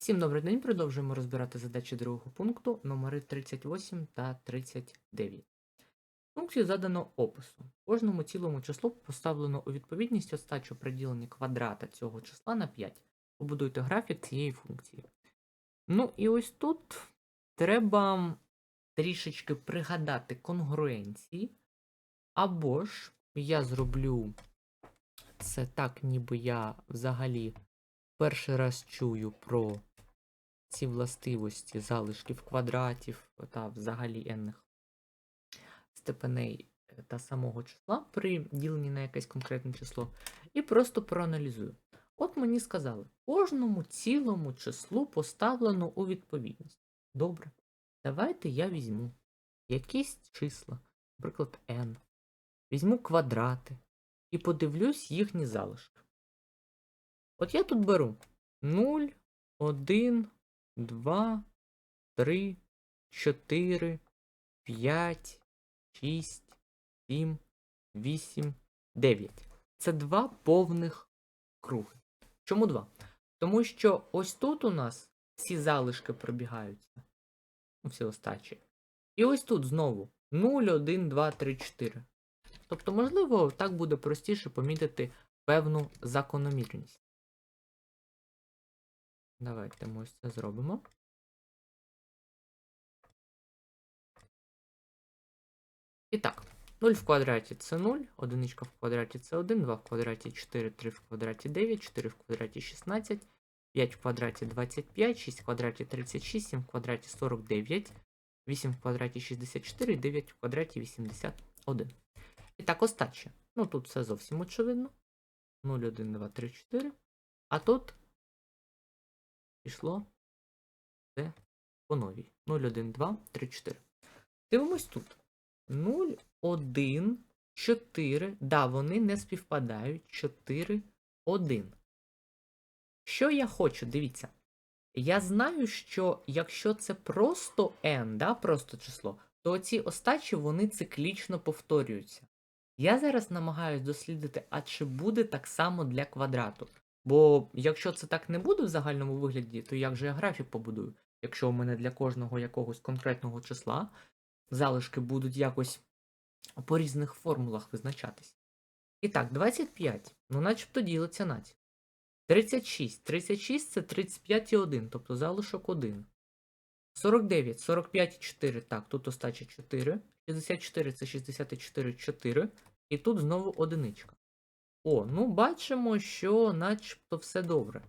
Всім добрий день. Продовжуємо розбирати задачі другого пункту, номери 38 та 39. В функції задано опису. Кожному цілому числу поставлено у відповідність остачу при діленні квадрата цього числа на 5. Побудуйте графік цієї функції. Ну і ось тут треба трішечки пригадати конгруенції. Або ж я зроблю це так, ніби я взагалі перший раз чую про ці властивості залишків квадратів та взагалі енних степеней е, та самого числа при діленні на якесь конкретне число, і просто проаналізую. От мені сказали, кожному цілому числу поставлено у відповідність. Добре. Давайте я візьму якісь числа, наприклад, n, візьму квадрати і подивлюсь їхні залишки. От я тут беру 0, 1, 2, 3, 4, 5, 6, 7, 8, 9. Це два повних круги. Чому два? Тому що ось тут у нас всі залишки пробігаються. Ну, всі остачі. І ось тут знову 0, 1, 2, 3, 4. Тобто, можливо, так буде простіше помітити певну закономірність. Давайте ми ось це зробимо. І так, 0 в квадраті це 0, одиничка в квадраті це 1, 2 в квадраті 4, 3 в квадраті 9, 4 в квадраті 16, 5 в квадраті 25, 6 в квадраті 36, 7 в квадраті 49, 8 в квадраті 64 9 в квадраті 81. І так, остача. Ну тут все зовсім очевидно. 0, 1, 2, 3, 4. А тут пішло це по новій. 0, 1, 2, 3, 4. Дивимось тут. 0, 1, 4. Да, вони не співпадають. 4, 1. Що я хочу? Дивіться. Я знаю, що якщо це просто n, да, просто число, то ці остачі вони циклічно повторюються. Я зараз намагаюся дослідити, а чи буде так само для квадрату. Бо якщо це так не буде в загальному вигляді, то як же я графік побудую? Якщо у мене для кожного якогось конкретного числа залишки будуть якось по різних формулах визначатись. І так, 25, ну начебто ділиться на 36. 36 це 35 і 1, тобто залишок 1. 49, 45 і 4. Так, тут остача 4. 64 це 64, 4. І тут знову одиничка. О, ну бачимо, що начебто все добре.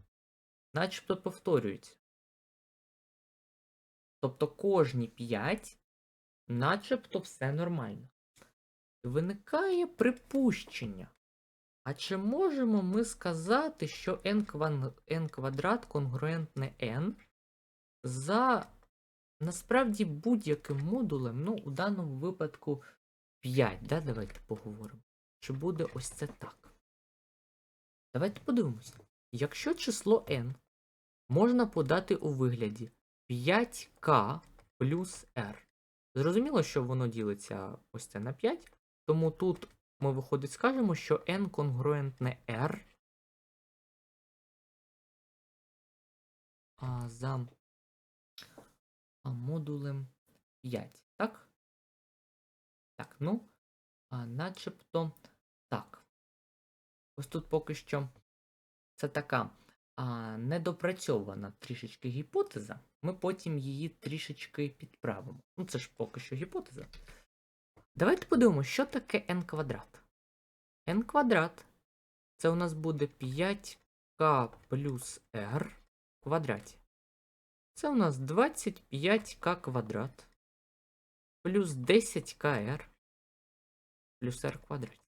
Начебто повторюється. Тобто кожні 5, начебто все нормально. Виникає припущення. А чи можемо ми сказати, що n, квадрат конгруентне n за насправді будь-яким модулем, ну, у даному випадку 5, да? давайте поговоримо. Чи буде ось це так? Давайте подивимося. Якщо число n можна подати у вигляді 5k плюс r. Зрозуміло, що воно ділиться ось це на 5, тому тут ми, виходить, скажемо, що n конгруентне r а, за модулем 5. Так? Так, ну, а, начебто так. Ось тут поки що це така а, недопрацьована трішечки гіпотеза. Ми потім її трішечки підправимо. Ну, це ж поки що гіпотеза. Давайте подивимося, що таке n квадрат. n квадрат це у нас буде 5k плюс r в квадраті. Це у нас 25k квадрат плюс 10kr плюс r в квадраті.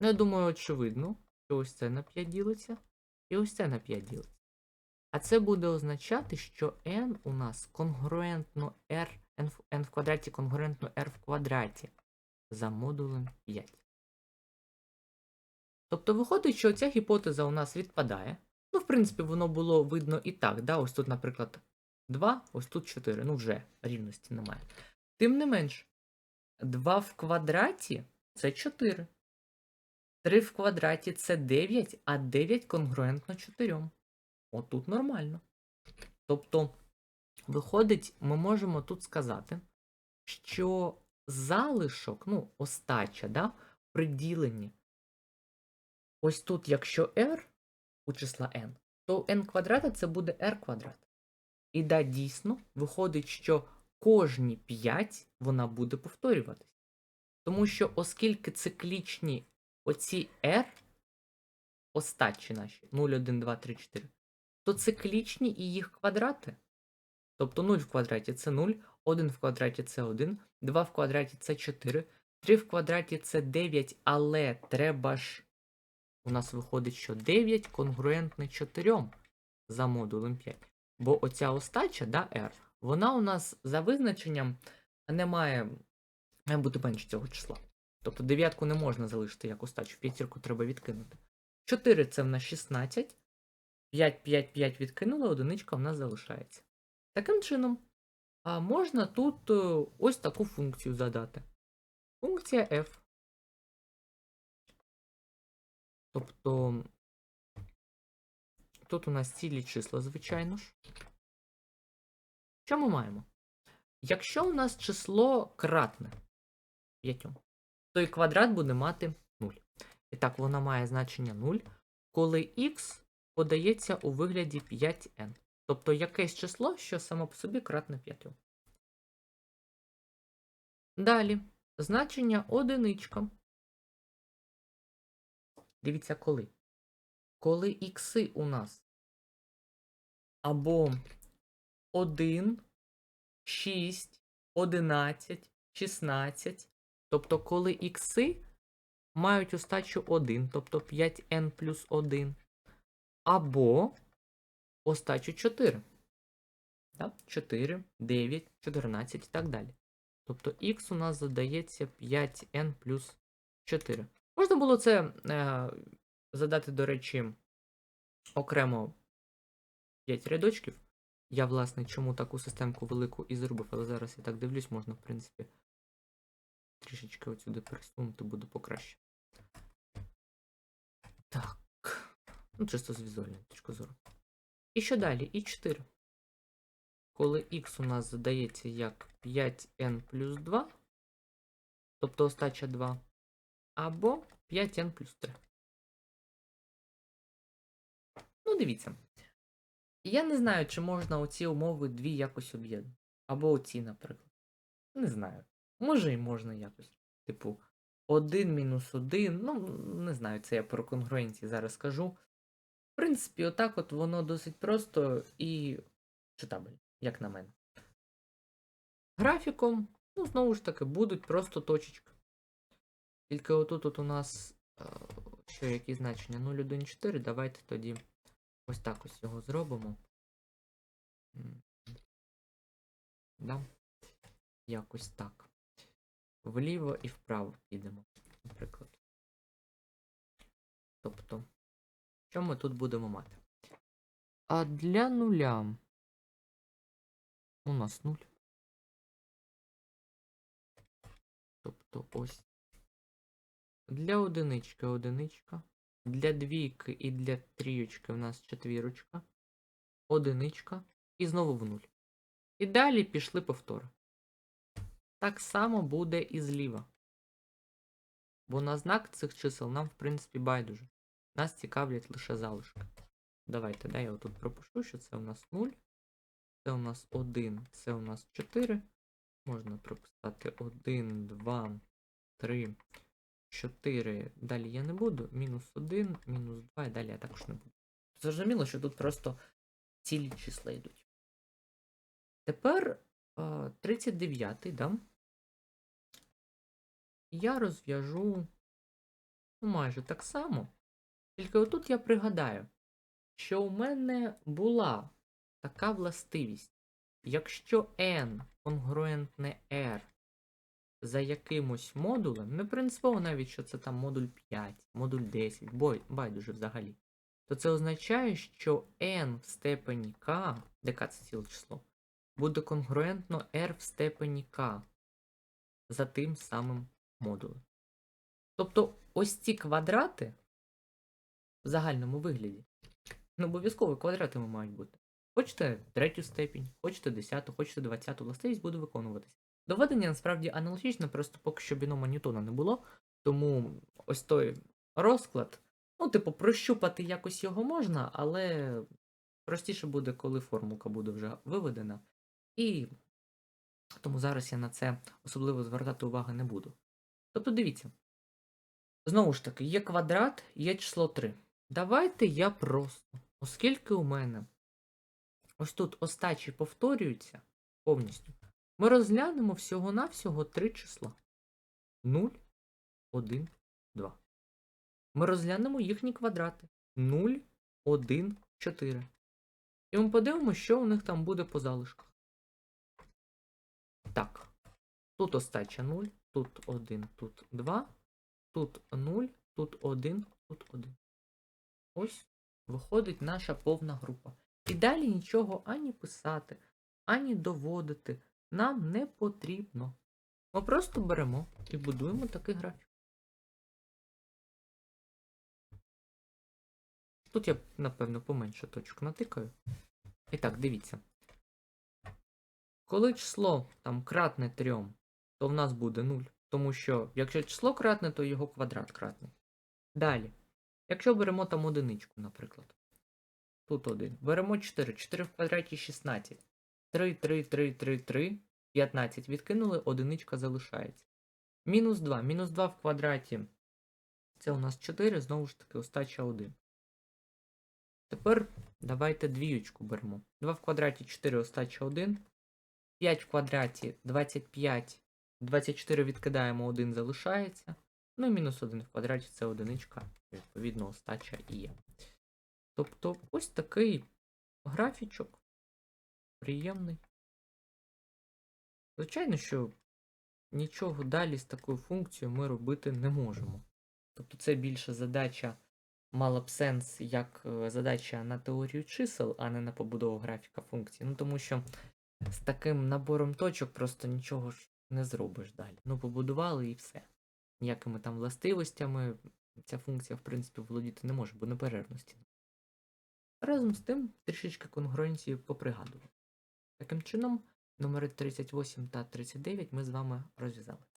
Ну, я думаю, очевидно, що ось це на 5 ділиться, і ось це на 5 ділиться. А це буде означати, що n у нас конгруентно r, n в, n в квадраті конгруентно r в квадраті за модулем 5. Тобто виходить, що ця гіпотеза у нас відпадає. Ну, в принципі, воно було видно і так. Да? Ось тут, наприклад, 2, ось тут 4. Ну, вже рівності немає. Тим не менш, 2 в квадраті це 4. 3 в квадраті це 9, а 9 конгруентно 4. Отут нормально. Тобто, виходить, ми можемо тут сказати, що залишок, ну, остача, да, при діленні. Ось тут, якщо r у числа n, то n квадрата це буде r квадрат. І да, дійсно, виходить, що кожні 5 вона буде повторюватись. Тому що, оскільки циклічні оці r, остачі наші 0, 1, 2, 3, 4, то циклічні і їх квадрати. Тобто 0 в квадраті це 0, 1 в квадраті це 1, 2 в квадраті це 4, 3 в квадраті це 9, але треба ж. У нас виходить, що 9 конгруентне 4 за модулем 5. Бо оця остача, да, R, вона у нас за визначенням не має, має бути менше цього числа. Тобто дев'ятку не можна залишити як остачу, п'ятірку треба відкинути. 4 це в нас 16. 5, 5, 5 відкинули, одиничка в нас залишається. Таким чином, можна тут е, ось таку функцію задати. Функція f. Тобто тут у нас цілі числа, звичайно ж. Що ми маємо? Якщо у нас число кратне 5, то і квадрат буде мати 0. І так, вона має значення 0, коли х подається у вигляді 5n. Тобто якесь число, що само по собі кратне 5. Далі, значення одиничка. Дивіться, коли. Коли ікси у нас або 1, 6, 11, 16. Тобто, коли ікси мають остачу 1, тобто 5n плюс 1, або остачу 4. Так? 4, 9, 14 і так далі. Тобто х у нас задається 5n плюс 4. Можна було це е, задати, до речі, окремо 5 рядочків. Я, власне, чому таку системку велику і зробив, але зараз я так дивлюсь, можна, в принципі, трішечки отсюди пересунути, буде покраще. Так. Ну, чисто з візуальної точки зору. І що далі? І 4. Коли х у нас задається як 5n плюс 2, тобто остача 2, або 5n плюс 3. Ну, дивіться. Я не знаю, чи можна оці умови дві якось об'єднати. Або оці, наприклад. Не знаю. Може і можна якось. Типу, 1 мінус 1. Ну, не знаю, це я про конгруенції зараз скажу. В принципі, отак от воно досить просто і читабельно, як на мене. Графіком, ну, знову ж таки, будуть просто точечки. Тільки отут от у нас е, що які значення 0,1,4. Давайте тоді ось так ось його зробимо. Да? Якось так. Вліво і вправо підемо, наприклад. Тобто, що ми тут будемо мати? А для нуля у нас 0. Тобто ось. Для одинички одиничка. Для двійки і для трійочки в нас четвірочка. Одиничка. І знову в нуль. І далі пішли повтори. Так само буде і зліва. Бо на знак цих чисел нам, в принципі, байдуже. Нас цікавлять лише залишки. Давайте, да, я отут пропишу, що це у нас 0. Це у нас 1, це у нас 4. Можна прописати 1, 2, 3, 4. Далі я не буду. Мінус 1, мінус 2 і далі я також не буду. Зрозуміло, що тут просто цілі числа йдуть. Тепер 39-й, да? Я розв'яжу ну, майже так само. Тільки отут я пригадаю, що у мене була така властивість. Якщо n конгруентне R за якимось модулем, не принципово навіть, що це там модуль 5, модуль 10, бой, байдуже взагалі, то це означає, що n в степені k, де k це ціле число, буде конгруентно r в степені k за тим самим модулем. Тобто ось ці квадрати в загальному вигляді Не обов'язково квадратами мають бути. Хочете третю степінь, хочете десяту, хочете двадцяту, властивість буде виконуватися. Доведення насправді аналогічне, просто поки що бінома Ньютона не було, тому ось той розклад, ну, типу, прощупати якось його можна, але простіше буде, коли формулка буде вже виведена. І тому зараз я на це особливо звертати уваги не буду. Тобто дивіться. Знову ж таки, є квадрат, є число 3. Давайте я просто, оскільки у мене ось тут остачі повторюються повністю, ми розглянемо всього-навсього три числа. 0, 1, 2. Ми розглянемо їхні квадрати. 0, 1, 4. І ми подивимося, що у них там буде по залишках. Так. Тут остача 0, тут 1, тут 2, тут 0, тут 1, тут 1. Ось виходить наша повна група. І далі нічого ані писати, ані доводити нам не потрібно. Ми просто беремо і будуємо такий графік. Тут я, напевно, поменше точок натикаю. І так, дивіться. Коли число там кратне 3, то в нас буде 0. Тому що якщо число кратне, то його квадрат кратний. Далі. Якщо беремо там одиничку, наприклад. Тут 1. Беремо 4. 4 в квадраті 16. 3, 3, 3, 3, 3. 15. Відкинули, одиничка залишається. Мінус 2. Мінус 2 в квадраті. Це у нас 4, знову ж таки, остача 1. Тепер давайте двіючку беремо. 2 в квадраті 4 остача 1. 5 в квадраті 25. 24 відкидаємо, 1 залишається. Ну і мінус 1 в квадраті це одиничка. Відповідно, остача і є. Тобто ось такий графічок. Приємний. Звичайно, що нічого далі з такою функцією ми робити не можемо. Тобто це більше задача мала б сенс як е, задача на теорію чисел, а не на побудову графіка функцій. Ну тому що з таким набором точок просто нічого ж не зробиш далі. Ну, побудували і все. Ніякими там властивостями ця функція, в принципі, володіти не може, бо неперервності. Разом з тим, трішечки конгруенції попригадували. Таким чином, номери 38 та 39 ми з вами розв'язали.